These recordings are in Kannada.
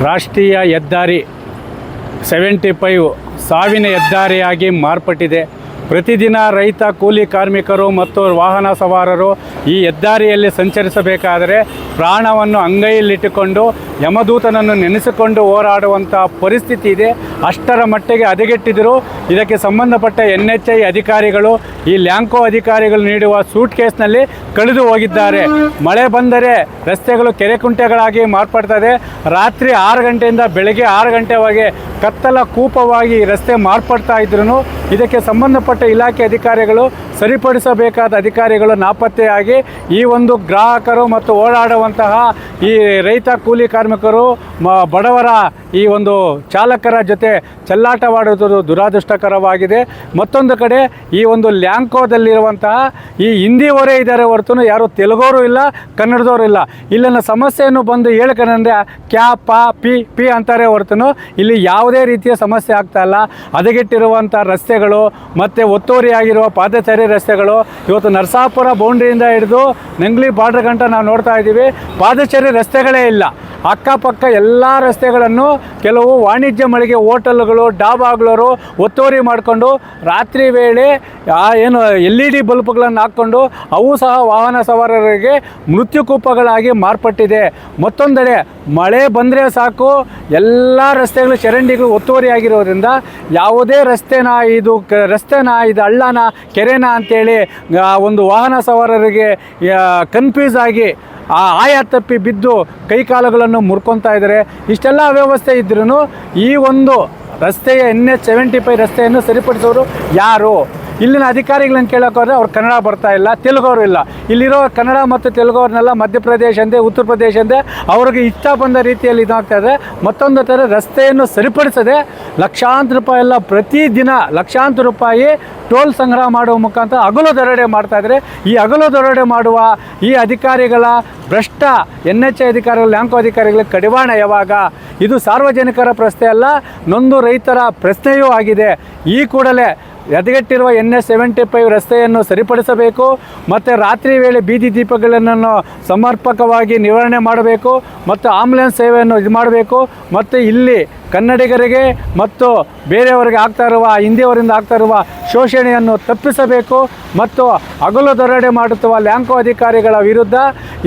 ರಾಷ್ಟ್ರೀಯ ಹೆದ್ದಾರಿ ಸೆವೆಂಟಿ ಫೈವ್ ಸಾವಿನ ಹೆದ್ದಾರಿಯಾಗಿ ಮಾರ್ಪಟ್ಟಿದೆ. ಪ್ರತಿದಿನ ರೈತ ಕೂಲಿ ಕಾರ್ಮಿಕರು ಮತ್ತು ವಾಹನ ಸವಾರರು ಈ ಹೆದ್ದಾರಿಯಲ್ಲಿ ಸಂಚರಿಸಬೇಕಾದರೆ ಪ್ರಾಣವನ್ನು ಅಂಗೈಯಲ್ಲಿಟ್ಟುಕೊಂಡು ಯಮದೂತನನ್ನು ನೆನೆಸಿಕೊಂಡು ಹೋರಾಡುವಂಥ ಪರಿಸ್ಥಿತಿ ಇದೆ. ಅಷ್ಟರ ಮಟ್ಟಿಗೆ ಹದಗೆಟ್ಟಿದ್ದರು ಇದಕ್ಕೆ ಸಂಬಂಧಪಟ್ಟ ಎನ್ ಎಚ್ ಐ ಅಧಿಕಾರಿಗಳು, ಈ ಲ್ಯಾಂಕೋ ಅಧಿಕಾರಿಗಳು ನೀಡುವ ಸೂಟ್ ಕೇಸ್ನಲ್ಲಿ ಕಳೆದು ಹೋಗಿದ್ದಾರೆ. ಮಳೆ ಬಂದರೆ ರಸ್ತೆಗಳು ಕೆರೆ ಕುಂಟೆಗಳಾಗಿ ಮಾರ್ಪಡ್ತದೆ. ರಾತ್ರಿ ಆರು ಗಂಟೆಯಿಂದ ಬೆಳಗ್ಗೆ ಆರು ಗಂಟೆವರೆಗೆ ಕತ್ತಲ ಕೂಪವಾಗಿ ರಸ್ತೆ ಮಾರ್ಪಡ್ತಾ ಇದ್ರು ಇದಕ್ಕೆ ಸಂಬಂಧಪಟ್ಟ ಇಲಾಖೆ ಅಧಿಕಾರಿಗಳು ಸರಿಪಡಿಸಬೇಕಾದ ಅಧಿಕಾರಿಗಳು ನಾಪತ್ತೆಯಾಗಿ ಈ ಒಂದು ಗ್ರಾಹಕರು ಮತ್ತು ಓಡಾಡುವಂತಹ ಈ ರೈತ ಕೂಲಿ ಕಾರ್ಮಿಕರು ಬಡವರ ಈ ಒಂದು ಚಾಲಕರ ಜೊತೆ ಚೆಲ್ಲಾಟವಾಡುವುದು ದುರಾದೃಷ್ಟಕರವಾಗಿದೆ. ಮತ್ತೊಂದು ಕಡೆ ಈ ಒಂದು ಲ್ಯಾಂಕೋದಲ್ಲಿರುವಂತಹ ಈ ಹಿಂದಿಯವರೇ ಇದ್ದಾರೆ ಹೊರತು ಯಾರು ತೆಲುಗೋರು ಇಲ್ಲ, ಕನ್ನಡದವರು ಇಲ್ಲ. ಇಲ್ಲಿನ ಸಮಸ್ಯೆಯನ್ನು ಬಂದು ಹೇಳ್ಕೊಂಡ್ರೆ ಕ್ಯಾ, ಪ, ಪಿ ಪಿ ಅಂತಾರೆ ಹೊರತು ಇಲ್ಲಿ ಯಾವುದೇ ರೀತಿಯ ಸಮಸ್ಯೆ ಆಗ್ತಾ ಇಲ್ಲ. ಹದಗೆಟ್ಟಿರುವಂಥ ರಸ್ತೆಗಳು ಮತ್ತು ಒತ್ತುವರಿಯಾಗಿರುವ ಪಾದಚಾರಿ ರಸ್ತೆಗಳು ಇವತ್ತು ನರಸಾಪುರ ಬೌಂಡ್ರಿಯಿಂದ ಹಿಡಿದು ನಂಗ್ಲಿ ಬಾರ್ಡರ್ ಗಂಟ ನಾವು ನೋಡ್ತಾ ಇದ್ದೀವಿ. ಪಾದಚಾರಿ ರಸ್ತೆಗಳೇ ಇಲ್ಲ. ಅಕ್ಕಪಕ್ಕ ಎಲ್ಲ ರಸ್ತೆಗಳನ್ನು ಕೆಲವು ವಾಣಿಜ್ಯ ಮಳಿಗೆ, ಹೋಟೆಲ್ಗಳು, ಡಾಬಾಗಳವರು ಒತ್ತುವರಿ ಮಾಡಿಕೊಂಡು ರಾತ್ರಿ ವೇಳೆ ಏನು ಎಲ್ ಇ ಡಿ ಬಲ್ಬ್ಗಳನ್ನು ಹಾಕ್ಕೊಂಡು ಅವು ಸಹ ವಾಹನ ಸವಾರರಿಗೆ ಮೃತ್ಯುಕೂಪಗಳಾಗಿ ಮಾರ್ಪಟ್ಟಿದೆ. ಮತ್ತೊಂದೆಡೆ ಮಳೆ ಬಂದರೆ ಸಾಕು, ಎಲ್ಲ ರಸ್ತೆಗಳು ಚರಂಡಿಗಳು ಒತ್ತುವರಿ ಆಗಿರೋದ್ರಿಂದ ಯಾವುದೇ ರಸ್ತೆನ ಇದು ಕ, ರಸ್ತೆನ ಇದು ಹಳ್ಳನ, ಕೆರೆನ ಅಂತೇಳಿ, ಆ, ಒಂದು ವಾಹನ ಸವಾರರಿಗೆ ಕನ್ಫ್ಯೂಸ್ ಆಗಿ ಆ ಆಯ ತಪ್ಪಿ ಬಿದ್ದು ಕೈಕಾಲುಗಳನ್ನು ಮುರ್ಕೊತಾ ಇದ್ದಾರೆ. ಇಷ್ಟೆಲ್ಲ ಅವ್ಯವಸ್ಥೆ ಇದ್ರೂ ಈ ಒಂದು ರಸ್ತೆಯ ಎನ್ ಎಚ್ ಸೆವೆಂಟಿ ಫೈವ್ ರಸ್ತೆಯನ್ನು ಸರಿಪಡಿಸೋರು ಯಾರು? ಇಲ್ಲಿನ ಅಧಿಕಾರಿಗಳನ್ನ ಕೇಳೋಕೆ ಅವ್ರು ಕನ್ನಡ ಬರ್ತಾ ಇಲ್ಲ ತೆಲುಗವರು ಇಲ್ಲ. ಇಲ್ಲಿರೋ ಕನ್ನಡ ಮತ್ತು ತೆಲುಗೋರ್ನೆಲ್ಲ ಮಧ್ಯಪ್ರದೇಶ ಅಂದೆ, ಉತ್ತರ ಪ್ರದೇಶ ಅಂದೆ, ಅವ್ರಿಗೆ ಇಷ್ಟ ಬಂದ ರೀತಿಯಲ್ಲಿ ಇದಾಗ್ತಾ ಇದೆ. ಮತ್ತೊಂದು ಥರ ರಸ್ತೆಯನ್ನು ಸರಿಪಡಿಸದೆ ಲಕ್ಷಾಂತರ ರೂಪಾಯಿ ಎಲ್ಲ ಪ್ರತಿದಿನ ಲಕ್ಷಾಂತರ ರೂಪಾಯಿ ಟೋಲ್ ಸಂಗ್ರಹ ಮಾಡುವ ಮುಖಾಂತರ ಹಗಲು ದರೋಡೆ ಮಾಡ್ತಾ ಇದ್ದಾರೆ ಈ ಹಗಲು ದರೋಡೆ ಮಾಡುವ ಈ ಅಧಿಕಾರಿಗಳ ಭ್ರಷ್ಟ ಎನ್ ಎಚ್ ಅಧಿಕಾರಿಗಳು, ಲ್ಯಾಂಕೋ ಅಧಿಕಾರಿಗಳ ಕಡಿವಾಣ ಯಾವಾಗ? ಇದು ಸಾರ್ವಜನಿಕರ ಪ್ರಶ್ನೆ ಅಲ್ಲ, ನೊಂದು ರೈತರ ಪ್ರಶ್ನೆಯೂ ಆಗಿದೆ. ಈ ಕೂಡಲೇ ಎದಗೆಟ್ಟಿರುವ ಎನ್ ಎಸ್ ಸೆವೆಂಟಿ ಫೈವ್ ರಸ್ತೆಯನ್ನು ಸರಿಪಡಿಸಬೇಕು ಮತ್ತು ರಾತ್ರಿ ವೇಳೆ ಬೀದಿ ದೀಪಗಳನ್ನು ಸಮರ್ಪಕವಾಗಿ ನಿವಾರಣೆ ಮಾಡಬೇಕು ಮತ್ತು ಆಂಬುಲೆನ್ಸ್ ಸೇವೆಯನ್ನು ಇದು ಮಾಡಬೇಕು ಮತ್ತು ಇಲ್ಲಿ ಕನ್ನಡಿಗರಿಗೆ ಮತ್ತು ಬೇರೆಯವರಿಗೆ ಆಗ್ತಾ ಇರುವ, ಹಿಂದಿಯವರಿಂದ ಆಗ್ತಾ ಇರುವ ಶೋಷಣೆಯನ್ನು ತಪ್ಪಿಸಬೇಕು ಮತ್ತು ಹಗಲು ದೊರಡೆ ಮಾಡುತ್ತಿರುವ ಲ್ಯಾಂಕೋ ಅಧಿಕಾರಿಗಳ ವಿರುದ್ಧ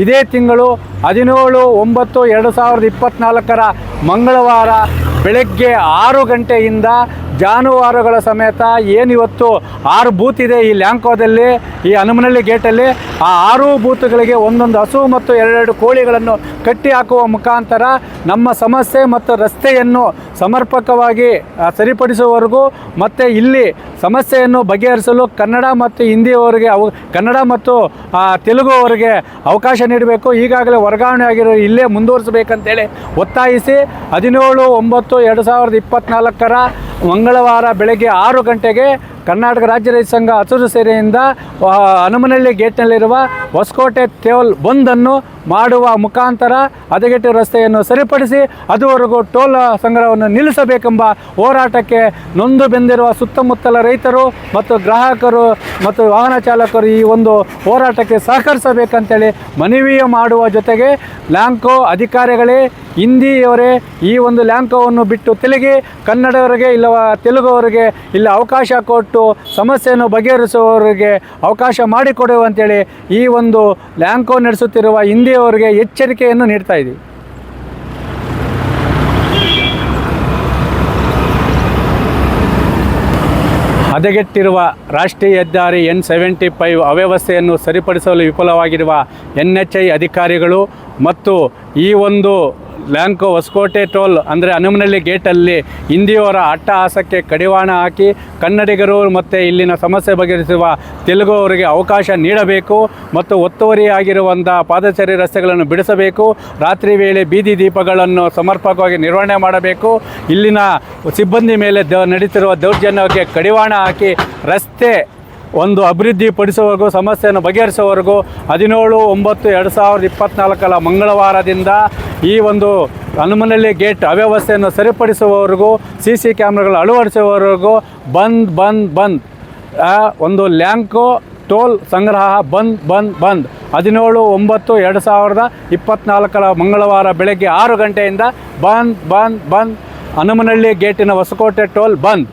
ಇದೇ ತಿಂಗಳು ಹದಿನೇಳು, ಒಂಬತ್ತು, ಎರಡು ಸಾವಿರದ ಇಪ್ಪತ್ತ್ನಾಲ್ಕರ ಮಂಗಳವಾರ ಬೆಳಗ್ಗೆ ಆರು ಗಂಟೆಯಿಂದ ಜಾನುವಾರುಗಳ ಸಮೇತ ಏನಿವತ್ತು ಆರು ಬೂತ್ ಇದೆ ಈ ಲ್ಯಾಂಕೋದಲ್ಲಿ, ಈ ಹನುಮನಹಳ್ಳಿ ಗೇಟಲ್ಲಿ. ಆ ಆರು ಬೂತ್ಗಳಿಗೆ ಒಂದೊಂದು ಹಸು ಮತ್ತು ಎರಡೆರಡು ಕೋಳಿಗಳನ್ನು ಕಟ್ಟಿ ಹಾಕುವ ಮುಖಾಂತರ ನಮ್ಮ ಸಮಸ್ಯೆ ಮತ್ತು ರಸ್ತೆಯನ್ನು ಸಮರ್ಪಕವಾಗಿ ಸರಿಪಡಿಸುವವರೆಗೂ ಮತ್ತು ಇಲ್ಲಿ ಸಮಸ್ಯೆಯನ್ನು ಬಗೆಹರಿಸಲು ಕನ್ನಡ ಮತ್ತು ಹಿಂದಿಯವರಿಗೆ ಅವು, ಕನ್ನಡ ಮತ್ತು ತೆಲುಗು ಅವರಿಗೆ ಅವಕಾಶ ನೀಡಬೇಕು. ಈಗಾಗಲೇ ವರ್ಗಾವಣೆ ಆಗಿರೋ ಇಲ್ಲೇ ಮುಂದುವರಿಸಬೇಕಂತೇಳಿ ಒತ್ತಾಯಿಸಿ ಹದಿನೇಳು ಒಂಬತ್ತು ಎರಡು ಸಾವಿರದ ಇಪ್ಪತ್ತ್ನಾಲ್ಕರ ಮಂಗಳವಾರ ಬೆಳಗ್ಗೆ ಆರು ಗಂಟೆಗೆ ಕರ್ನಾಟಕ ರಾಜ್ಯ ರೈತ ಸಂಘ ಹಸಿರು ಸೇರೆಯಿಂದ ಹನುಮನಹಳ್ಳಿ ಗೇಟ್ನಲ್ಲಿರುವ ಹೊಸಕೋಟೆ ಟೋಲ್ ಬಂದನ್ನು ಮಾಡುವ ಮುಖಾಂತರ ಹದಗೆಟ್ಟು ರಸ್ತೆಯನ್ನು ಸರಿಪಡಿಸಿ, ಅದುವರೆಗೂ ಟೋಲ್ ಸಂಗ್ರಹವನ್ನು ನಿಲ್ಲಿಸಬೇಕೆಂಬ ಹೋರಾಟಕ್ಕೆ ನೊಂದು ಬೆಂದಿರುವ ಸುತ್ತಮುತ್ತಲ ರೈತರು ಮತ್ತು ಗ್ರಾಹಕರು ಮತ್ತು ವಾಹನ ಚಾಲಕರು ಈ ಒಂದು ಹೋರಾಟಕ್ಕೆ ಸಹಕರಿಸಬೇಕಂತೇಳಿ ಮನವಿಯ ಮಾಡುವ ಜೊತೆಗೆ ಲ್ಯಾಂಕೋ ಅಧಿಕಾರಿಗಳೇ ಹಿಂದಿಯವರೇ ಈ ಒಂದು ಲ್ಯಾಂಕೋವನ್ನು ಬಿಟ್ಟು ತೆಲುಗಿ ಕನ್ನಡವರಿಗೆ ಇಲ್ಲವ ತೆಲುಗುವರಿಗೆ ಇಲ್ಲಿ ಅವಕಾಶ ಕೊಟ್ಟು ಸಮಸ್ಯೆಯನ್ನು ಬಗೆಹರಿಸುವವರಿಗೆ ಅವಕಾಶ ಮಾಡಿಕೊಡುವಂತೇಳಿ ಈ ಒಂದು ಲ್ಯಾಂಕೋ ನಡೆಸುತ್ತಿರುವ ಹಿಂದಿಯವರಿಗೆ ಎಚ್ಚರಿಕೆಯನ್ನು ನೀಡ್ತಾ ಇದೆ ಹದಗೆಟ್ಟಿರುವ ರಾಷ್ಟ್ರೀಯ ಹೆದ್ದಾರಿ ಎನ್ ಸೆವೆಂಟಿ ಫೈವ್ ಅವ್ಯವಸ್ಥೆಯನ್ನು ಸರಿಪಡಿಸಲು ವಿಫಲವಾಗಿರುವ ಎನ್ ಎಚ್ ಐ ಅಧಿಕಾರಿಗಳು ಮತ್ತು ಈ ಒಂದು ಲ್ಯಾಂಕೋ ಹೊಸಕೋಟೆ ಟೋಲ್ ಅಂದರೆ ಹನುಮನಹಳ್ಳಿ ಗೇಟಲ್ಲಿ ಹಿಂದಿಯವರ ಅಟ್ಟಹಾಸಕ್ಕೆ ಕಡಿವಾಣ ಹಾಕಿ ಕನ್ನಡಿಗರು ಮತ್ತು ಇಲ್ಲಿನ ಸಮಸ್ಯೆ ಬಗೆಹರಿಸುವ ತೆಲುಗು ಅವರಿಗೆ ಅವಕಾಶ ನೀಡಬೇಕು ಮತ್ತು ಒತ್ತುವರಿಯಾಗಿರುವಂಥ ಪಾದಚಾರಿ ರಸ್ತೆಗಳನ್ನು ಬಿಡಿಸಬೇಕು. ರಾತ್ರಿ ವೇಳೆ ಬೀದಿ ದೀಪಗಳನ್ನು ಸಮರ್ಪಕವಾಗಿ ನಿರ್ವಹಣೆ ಮಾಡಬೇಕು. ಇಲ್ಲಿನ ಸಿಬ್ಬಂದಿ ಮೇಲೆ ದ ನಡೀತಿರುವ ದೌರ್ಜನ್ಯಕ್ಕೆ ಕಡಿವಾಣ ಹಾಕಿ ರಸ್ತೆ ಒಂದು ಅಭಿವೃದ್ಧಿ ಪಡಿಸುವವರೆಗೂ, ಸಮಸ್ಯೆಯನ್ನು ಬಗೆಹರಿಸುವವರೆಗೂ ಹದಿನೇಳು, ಒಂಬತ್ತು, ಎರಡು ಸಾವಿರದ ಇಪ್ಪತ್ತ್ನಾಲ್ಕರ ಮಂಗಳವಾರದಿಂದ ಈ ಒಂದು ಹನುಮನಹಳ್ಳಿ ಗೇಟ್ ಅವ್ಯವಸ್ಥೆಯನ್ನು ಸರಿಪಡಿಸುವವರೆಗೂ, ಸಿ ಸಿ ಕ್ಯಾಮ್ರಾಗಳು ಅಳವಡಿಸುವವರೆಗೂ ಬಂದ್ ಬಂದ್ ಬಂದ್. ಒಂದು ಲ್ಯಾಂಕೋ ಟೋಲ್ ಸಂಗ್ರಹ ಬಂದ್ ಬಂದ್ ಬಂದ್. ಹದಿನೇಳು, ಒಂಬತ್ತು, ಎರಡು ಸಾವಿರದ ಇಪ್ಪತ್ತ್ನಾಲ್ಕರ ಮಂಗಳವಾರ ಬೆಳಗ್ಗೆ ಆರು ಗಂಟೆಯಿಂದ ಬಂದ್ ಬಂದ್ ಬಂದ್. ಹನುಮನಹಳ್ಳಿ ಗೇಟಿನ ಹೊಸಕೋಟೆ ಟೋಲ್ ಬಂದ್.